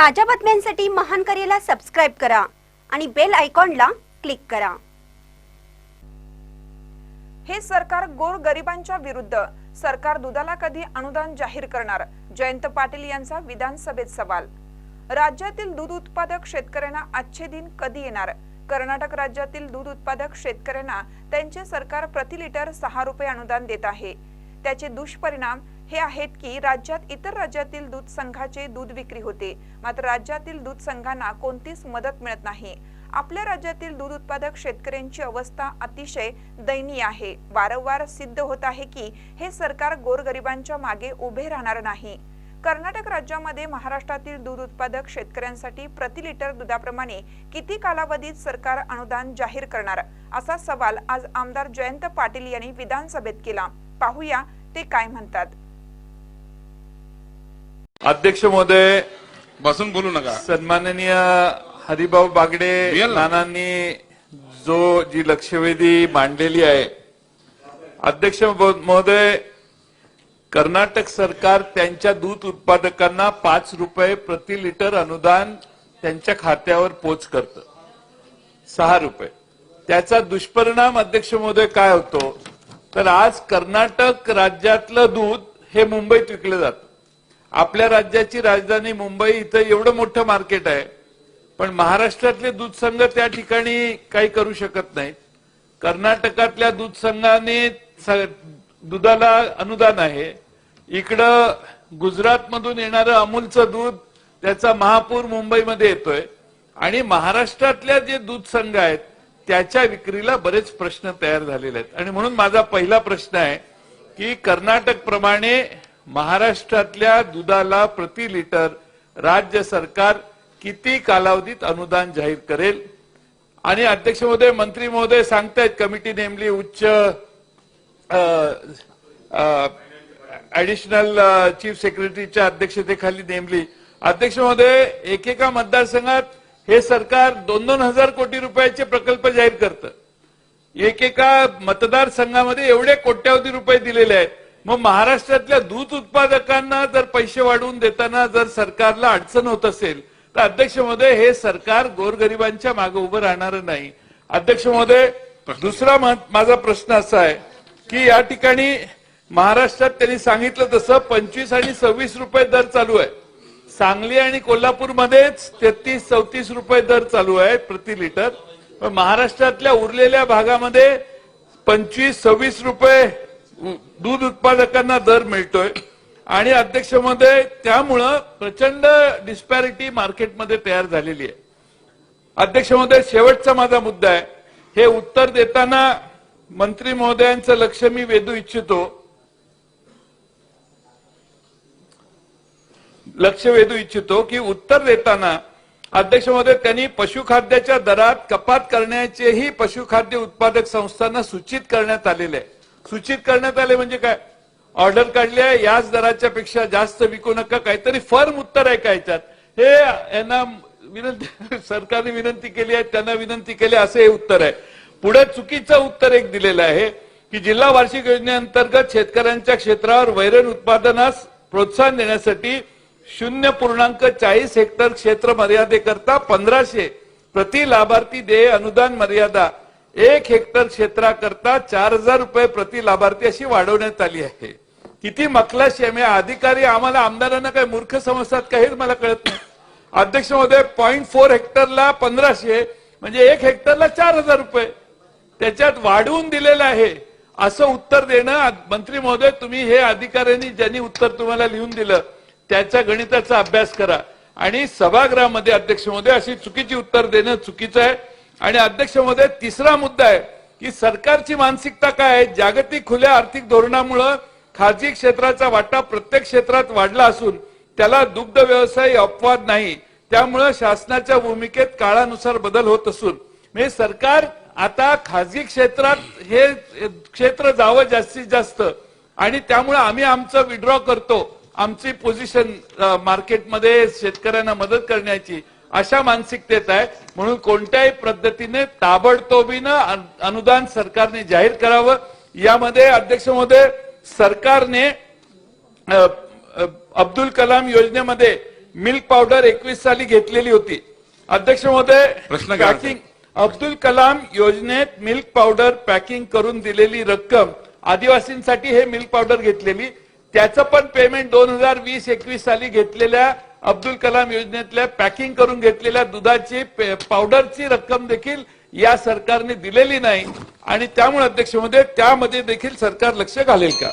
ताज्या बातम्यांसाठी महान करेला सबस्क्राईब करा आणि बेल आयकॉनला क्लिक करा. हे सरकार गोर गरिबांच्या विरुद्ध सरकार दुधाला कधी अनुदान जाहीर करणार? जयंत पाटील यांचा विधानसभेत सवाल. राज्यातील दूध उत्पादक शेतकऱ्यांना आजचे दिन कधी येणार? कर्नाटक राज्यातील दूध उत्पादक शेतकऱ्यांना त्यांचे सरकार प्रति लिटर सहा रुपये अनुदान देत आहे. त्याचे दुष्परिणाम हे आहेत की राज्यात इतर राज्यातील दूध संघाचे दूध विक्री होते. मात्र राज्यातील दूध संघांना कोणतीच मदत मिळत नाही. आपल्या राज्यातील दूध उत्पादक शेतकऱ्यांची अवस्था अतिशय दयनीय आहे. वारंवार सिद्ध होत आहे की हे सरकार गोरगरिबांच्या मागे उभे राहणार नाही. कर्नाटक राज्यामध्ये महाराष्ट्रातील दूध उत्पादक शेतकऱ्यांसाठी प्रति लिटर दुधाप्रमाणे किती कालावधीत सरकार अनुदान जाहीर करणार? असा सवाल आज आमदार जयंत पाटील यांनी विधानसभेत केला. पाहूया ते काय म्हणतात. अध्यक्ष महोदय बसून बोलू नका. सन्माननीय हरिभाऊ बागडे. नानांनी जो जी लक्षवेधी मांडलेली आहे. अध्यक्ष महोदय कर्नाटक सरकार त्यांच्या दूध उत्पादकांना पाच रुपये प्रति लिटर अनुदान त्यांच्या खात्यावर पोच करतं. सहा रुपये. त्याचा दुष्परिणाम अध्यक्ष महोदय काय होतो? तर आज कर्नाटक राज्यातलं दूध हे मुंबईत विकलं जातं. आपल्या राज्याची राजधानी मुंबई इथं एवढं मोठं मार्केट आहे पण महाराष्ट्रातले दूध संघ त्या ठिकाणी काही करू शकत नाहीत. कर्नाटकातल्या दूध संघाने दुधाला अनुदान आहे. इकडं गुजरात मधून येणारं अमूलचं दूध त्याचा महापूर मुंबईमध्ये येतोय. आणि महाराष्ट्रातल्या जे दूध संघ आहेत त्याच्या विक्रीला बरेच प्रश्न तयार झालेले आहेत. आणि म्हणून माझा पहिला प्रश्न आहे की कर्नाटक प्रमाणे महाराष्ट्रातल्या दुधाला प्रति लिटर राज्य सरकार किती कालावधीत अनुदान जाहीर करेल? आणि अध्यक्ष महोदय मंत्री महोदय सांगतायत कमिटी नेमली उच्च ऍडिशनल चीफ सेक्रेटरीच्या अध्यक्षतेखाली नेमली. अध्यक्ष महोदय एकेका मतदारसंघात हे सरकार दोन दोन हजार कोटी रुपयाचे प्रकल्प जाहीर करतं. एकेका मतदारसंघामध्ये एवढे कोट्यावधी रुपये दिलेले आहेत. मग महाराष्ट्रातल्या दूध उत्पादकांना जर पैसे वाढवून देताना जर सरकारला अडचण होत असेल तर अध्यक्ष महोदय हे सरकार गोरगरिबांच्या मागे उभं राहणार नाही. अध्यक्ष महोदय दुसरा माझा प्रश्न असा आहे की या ठिकाणी महाराष्ट्रात त्यांनी सांगितलं तसं पंचवीस आणि सव्वीस रुपये दर चालू आहे. सांगली आणि कोल्हापूरमध्येच तेहतीस चौतीस रुपये दर चालू आहे प्रति लिटर. पण महाराष्ट्रातल्या उरलेल्या भागामध्ये पंचवीस सव्वीस रुपये दूध उत्पादकांना दर मिळतोय. आणि अध्यक्षमध्ये त्यामुळं प्रचंड डिस्पॅरिटी मार्केटमध्ये तयार झालेली आहे. अध्यक्षमध्ये शेवटचा माझा मुद्दा आहे. हे उत्तर देताना मंत्री महोदयांचं लक्ष मी वेधू इच्छितो. लक्ष वेधू इच्छितो की उत्तर देताना अध्यक्ष महोदय त्यांनी पशुखाद्याच्या दरात कपात करण्याचेही पशुखाद्य उत्पादक संस्थांना सूचित करण्यात आलेले आहे. सूचित करण्यात आले म्हणजे काय? ऑर्डर काढली आहे याच दराच्या पेक्षा जास्त विकू नका काहीतरी फर्म उत्तर आहे का याच्यात हे यांना विनंती सरकारने विनंती केली आहे त्यांना विनंती केली आहे, असं हे उत्तर आहे. पुढे चुकीचं उत्तर एक दिलेलं आहे की जिल्हा वार्षिक योजनेअंतर्गत शेतकऱ्यांच्या क्षेत्रावर वैरण उत्पादनास प्रोत्साहन देण्यासाठी शून्य पूर्णांक चाळीस हेक्टर क्षेत्र मर्यादेकरता पंधराशे प्रति लाभार्थी देय अनुदान मर्यादा एक हेक्टर क्षेत्राकरता चार हजार रुपये प्रति लाभार्थी अशी वाढवण्यात आली आहे. किती मकलाशी आहे अधिकारी आम्हाला आमदारांना काही मूर्ख समजतात का हेच मला कळत नाही. अध्यक्ष महोदय पॉईंट फोर हेक्टरला पंधराशे म्हणजे एक हेक्टरला चार हजार रुपये. त्याच्यात वाढवून दिलेलं आहे. असं उत्तर देणं मंत्री महोदय तुम्ही हे अधिकाऱ्यांनी ज्यांनी उत्तर तुम्हाला लिहून दिलं त्याच्या गणिताचा अभ्यास करा. आणि सभागृहामध्ये अध्यक्ष महोदय अशी चुकीची उत्तर देणं चुकीचं आहे. आणि अध्यक्ष महोदय तिसरा मुद्दा आहे की सरकारची मानसिकता काय आहे? जागतिक खुल्या आर्थिक धोरणामुळं खाजगी क्षेत्राचा वाटा प्रत्येक क्षेत्रात वाढला असून त्याला दुग्ध व्यवसाय अपवाद नाही. त्यामुळं शासनाच्या भूमिकेत काळानुसार बदल होत असून. म्हणजे सरकार आता खाजगी क्षेत्रात हे क्षेत्र जावं जास्तीत जास्त. आणि त्यामुळे आम्ही आमचं विड्रॉ करतो. आमची पोझिशन मार्केटमध्ये शेतकऱ्यांना मदत करण्याची. अशा मानसिकतेत आहे. म्हणून कोणत्याही पद्धतीने ताबडतोबीनं अन- अनुदान सरकारने जाहीर करावं. यामध्ये अध्यक्ष महोदय सरकारने अब्दुल कलाम योजनेमध्ये मिल्क पावडर एकवीस साली घेतलेली होती. अध्यक्ष महोदय प्रश्न. पॅकिंग अब्दुल कलाम योजनेत मिल्क पावडर पॅकिंग करून दिलेली रक्कम आदिवासींसाठी हे मिल्क पावडर घेतलेली. त्याचं पण पेमेंट दोन हजार वीस एकवीस साली घेतलेल्या अब्दुल कलाम योजनेतल्या पॅकिंग करून घेतलेल्या दुधाची पावडरची रक्कम देखील या सरकारने दिलेली नाही. आणि त्यामुळे अध्यक्षमध्ये त्यामध्ये देखील सरकार लक्ष घालेल का?